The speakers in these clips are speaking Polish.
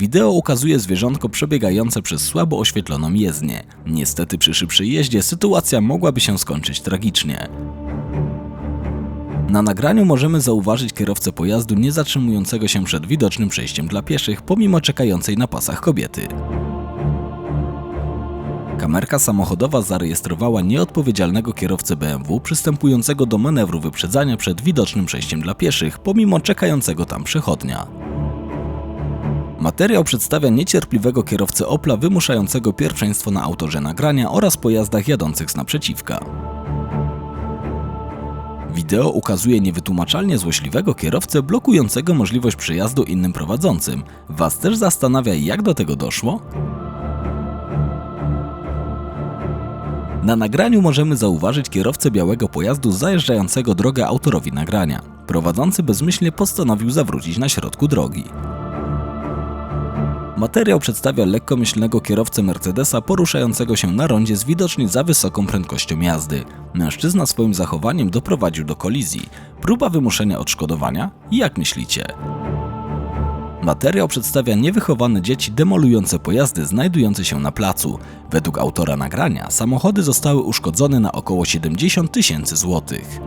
Wideo ukazuje zwierzątko przebiegające przez słabo oświetloną jezdnię. Niestety przy szybszej jeździe sytuacja mogłaby się skończyć tragicznie. Na nagraniu możemy zauważyć kierowcę pojazdu nie zatrzymującego się przed widocznym przejściem dla pieszych, pomimo czekającej na pasach kobiety. Kamerka samochodowa zarejestrowała nieodpowiedzialnego kierowcę BMW przystępującego do manewru wyprzedzania przed widocznym przejściem dla pieszych, pomimo czekającego tam przechodnia. Materiał przedstawia niecierpliwego kierowcę Opla wymuszającego pierwszeństwo na autorze nagrania oraz pojazdach jadących z naprzeciwka. Wideo ukazuje niewytłumaczalnie złośliwego kierowcę blokującego możliwość przejazdu innym prowadzącym. Was też zastanawia, jak do tego doszło? Na nagraniu możemy zauważyć kierowcę białego pojazdu zajeżdżającego drogę autorowi nagrania. Prowadzący bezmyślnie postanowił zawrócić na środku drogi. Materiał przedstawia lekkomyślnego kierowcę Mercedesa poruszającego się na rondzie z widocznie za wysoką prędkością jazdy. Mężczyzna swoim zachowaniem doprowadził do kolizji. Próba wymuszenia odszkodowania? Jak myślicie? Materiał przedstawia niewychowane dzieci demolujące pojazdy znajdujące się na placu. Według autora nagrania samochody zostały uszkodzone na około 70 tysięcy złotych.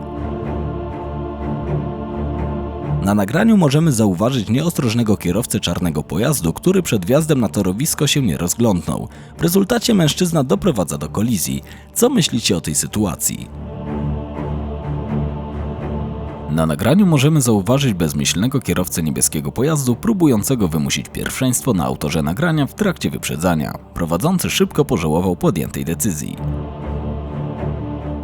Na nagraniu możemy zauważyć nieostrożnego kierowcę czarnego pojazdu, który przed wjazdem na torowisko się nie rozglądnął. W rezultacie mężczyzna doprowadza do kolizji. Co myślicie o tej sytuacji? Na nagraniu możemy zauważyć bezmyślnego kierowcę niebieskiego pojazdu próbującego wymusić pierwszeństwo na autorze nagrania w trakcie wyprzedzania. Prowadzący szybko pożałował podjętej decyzji.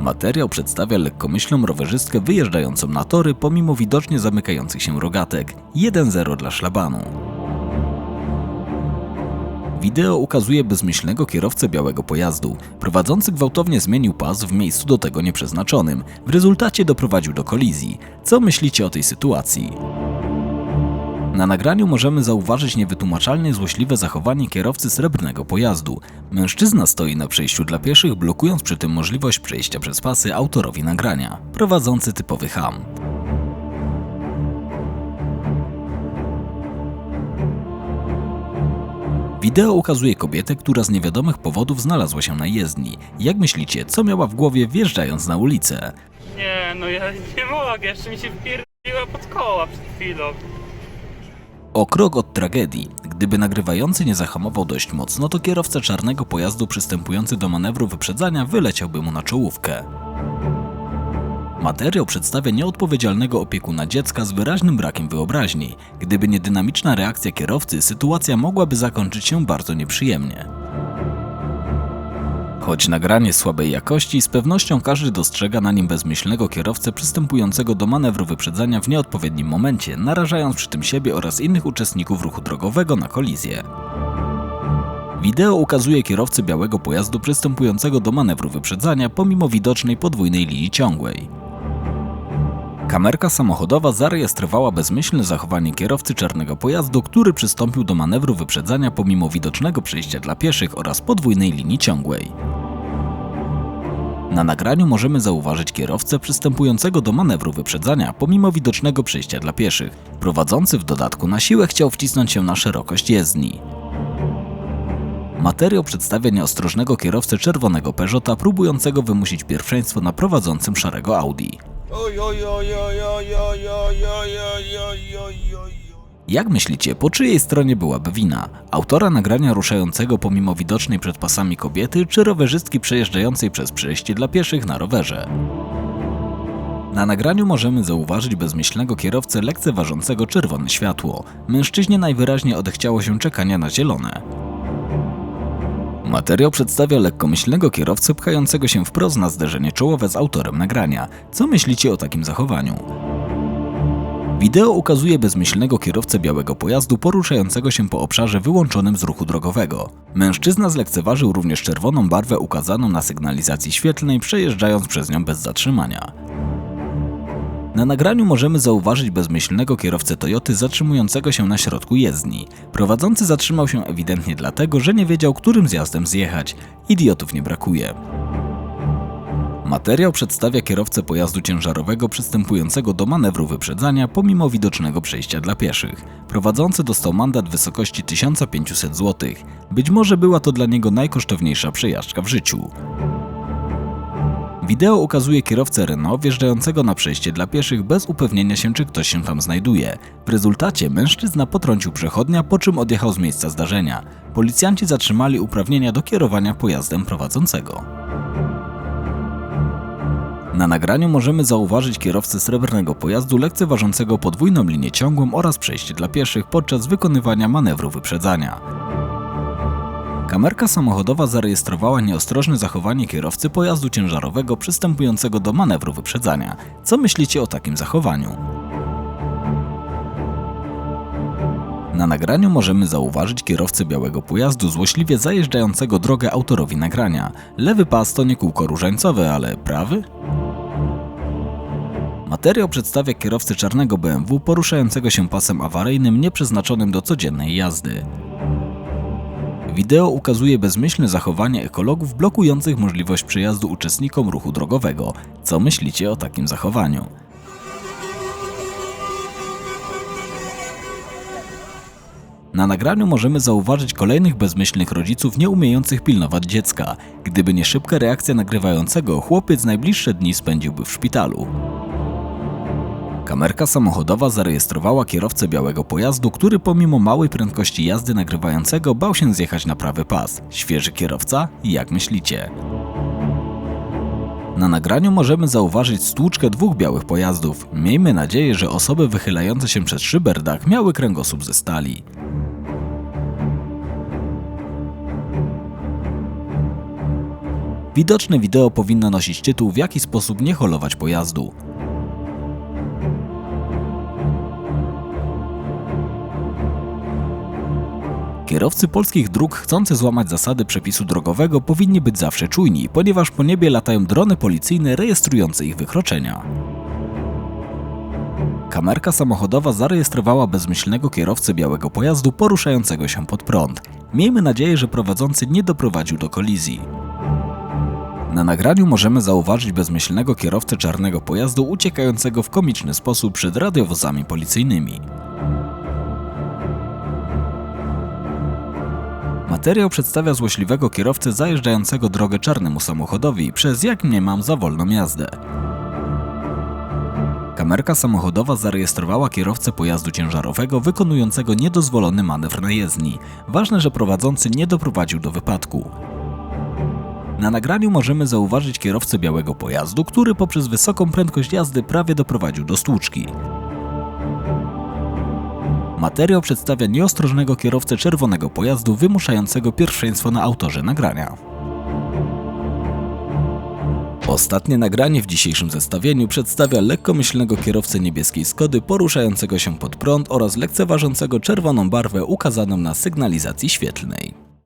Materiał przedstawia lekkomyślną rowerzystkę wyjeżdżającą na tory pomimo widocznie zamykających się rogatek. 1-0 dla szlabanu. Wideo ukazuje bezmyślnego kierowcę białego pojazdu. Prowadzący gwałtownie zmienił pas w miejscu do tego nieprzeznaczonym. W rezultacie doprowadził do kolizji. Co myślicie o tej sytuacji? Na nagraniu możemy zauważyć niewytłumaczalnie złośliwe zachowanie kierowcy srebrnego pojazdu. Mężczyzna stoi na przejściu dla pieszych, blokując przy tym możliwość przejścia przez pasy autorowi nagrania. Prowadzący typowy ham. Wideo ukazuje kobietę, która z niewiadomych powodów znalazła się na jezdni. Jak myślicie, co miała w głowie wjeżdżając na ulicę? Nie, no ja nie mogę, jeszcze mi się wpierdziła pod koła przed chwilą. O krok od tragedii. Gdyby nagrywający nie zahamował dość mocno, to kierowca czarnego pojazdu przystępujący do manewru wyprzedzania wyleciałby mu na czołówkę. Materiał przedstawia nieodpowiedzialnego opiekuna dziecka z wyraźnym brakiem wyobraźni. Gdyby nie dynamiczna reakcja kierowcy, sytuacja mogłaby zakończyć się bardzo nieprzyjemnie. Choć nagranie słabej jakości, z pewnością każdy dostrzega na nim bezmyślnego kierowcę przystępującego do manewru wyprzedzania w nieodpowiednim momencie, narażając przy tym siebie oraz innych uczestników ruchu drogowego na kolizję. Wideo ukazuje kierowcę białego pojazdu przystępującego do manewru wyprzedzania pomimo widocznej podwójnej linii ciągłej. Kamerka samochodowa zarejestrowała bezmyślne zachowanie kierowcy czarnego pojazdu, który przystąpił do manewru wyprzedzania pomimo widocznego przejścia dla pieszych oraz podwójnej linii ciągłej. Na nagraniu możemy zauważyć kierowcę przystępującego do manewru wyprzedzania pomimo widocznego przejścia dla pieszych. Prowadzący w dodatku na siłę chciał wcisnąć się na szerokość jezdni. Materiał przedstawia nieostrożnego kierowcę czerwonego Peugeota próbującego wymusić pierwszeństwo na prowadzącym szarego Audi. Oj, oj, oj, oj, oj, oj, oj, oj, oj, oj, oj. Jak myślicie, po czyjej stronie byłaby wina? Autora nagrania ruszającego pomimo widocznej przed pasami kobiety, czy rowerzystki przejeżdżającej przez przejście dla pieszych na rowerze? Na nagraniu możemy zauważyć bezmyślnego kierowcę lekceważącego czerwone światło. Mężczyźnie najwyraźniej odechciało się czekania na zielone. Materiał przedstawia lekkomyślnego kierowcę pchającego się wprost na zderzenie czołowe z autorem nagrania. Co myślicie o takim zachowaniu? Wideo ukazuje bezmyślnego kierowcę białego pojazdu poruszającego się po obszarze wyłączonym z ruchu drogowego. Mężczyzna zlekceważył również czerwoną barwę ukazaną na sygnalizacji świetlnej, przejeżdżając przez nią bez zatrzymania. Na nagraniu możemy zauważyć bezmyślnego kierowcę Toyoty zatrzymującego się na środku jezdni. Prowadzący zatrzymał się ewidentnie dlatego, że nie wiedział, którym zjazdem zjechać. Idiotów nie brakuje. Materiał przedstawia kierowcę pojazdu ciężarowego przystępującego do manewru wyprzedzania pomimo widocznego przejścia dla pieszych. Prowadzący dostał mandat w wysokości 1500 zł. Być może była to dla niego najkosztowniejsza przejażdżka w życiu. Wideo ukazuje kierowcę Renault wjeżdżającego na przejście dla pieszych bez upewnienia się, czy ktoś się tam znajduje. W rezultacie mężczyzna potrącił przechodnia, po czym odjechał z miejsca zdarzenia. Policjanci zatrzymali uprawnienia do kierowania pojazdem prowadzącego. Na nagraniu możemy zauważyć kierowcę srebrnego pojazdu lekceważącego podwójną linię ciągłą oraz przejście dla pieszych podczas wykonywania manewru wyprzedzania. Kamerka samochodowa zarejestrowała nieostrożne zachowanie kierowcy pojazdu ciężarowego przystępującego do manewru wyprzedzania. Co myślicie o takim zachowaniu? Na nagraniu możemy zauważyć kierowcę białego pojazdu złośliwie zajeżdżającego drogę autorowi nagrania. Lewy pas to nie kółko różańcowe, ale prawy? Materiał przedstawia kierowcę czarnego BMW poruszającego się pasem awaryjnym nieprzeznaczonym do codziennej jazdy. Wideo ukazuje bezmyślne zachowanie ekologów blokujących możliwość przejazdu uczestnikom ruchu drogowego. Co myślicie o takim zachowaniu? Na nagraniu możemy zauważyć kolejnych bezmyślnych rodziców nie umiejących pilnować dziecka. Gdyby nie szybka reakcja nagrywającego, chłopiec najbliższe dni spędziłby w szpitalu. Kamerka samochodowa zarejestrowała kierowcę białego pojazdu, który pomimo małej prędkości jazdy nagrywającego bał się zjechać na prawy pas. Świeży kierowca? Jak myślicie? Na nagraniu możemy zauważyć stłuczkę dwóch białych pojazdów. Miejmy nadzieję, że osoby wychylające się przez szyberdach miały kręgosłup ze stali. Widoczne wideo powinno nosić tytuł W jaki sposób nie holować pojazdu. Kierowcy polskich dróg chcący złamać zasady przepisu drogowego powinni być zawsze czujni, ponieważ po niebie latają drony policyjne rejestrujące ich wykroczenia. Kamerka samochodowa zarejestrowała bezmyślnego kierowcę białego pojazdu poruszającego się pod prąd. Miejmy nadzieję, że prowadzący nie doprowadził do kolizji. Na nagraniu możemy zauważyć bezmyślnego kierowcę czarnego pojazdu uciekającego w komiczny sposób przed radiowozami policyjnymi. Materiał przedstawia złośliwego kierowcę zajeżdżającego drogę czarnemu samochodowi przez jak nie mam za wolną jazdę. Kamerka samochodowa zarejestrowała kierowcę pojazdu ciężarowego wykonującego niedozwolony manewr na jezdni. Ważne, że prowadzący nie doprowadził do wypadku. Na nagraniu możemy zauważyć kierowcę białego pojazdu, który poprzez wysoką prędkość jazdy prawie doprowadził do stłuczki. Materiał przedstawia nieostrożnego kierowcę czerwonego pojazdu wymuszającego pierwszeństwo na autorze nagrania. Ostatnie nagranie w dzisiejszym zestawieniu przedstawia lekkomyślnego kierowcę niebieskiej Skody poruszającego się pod prąd oraz lekceważącego czerwoną barwę ukazaną na sygnalizacji świetlnej.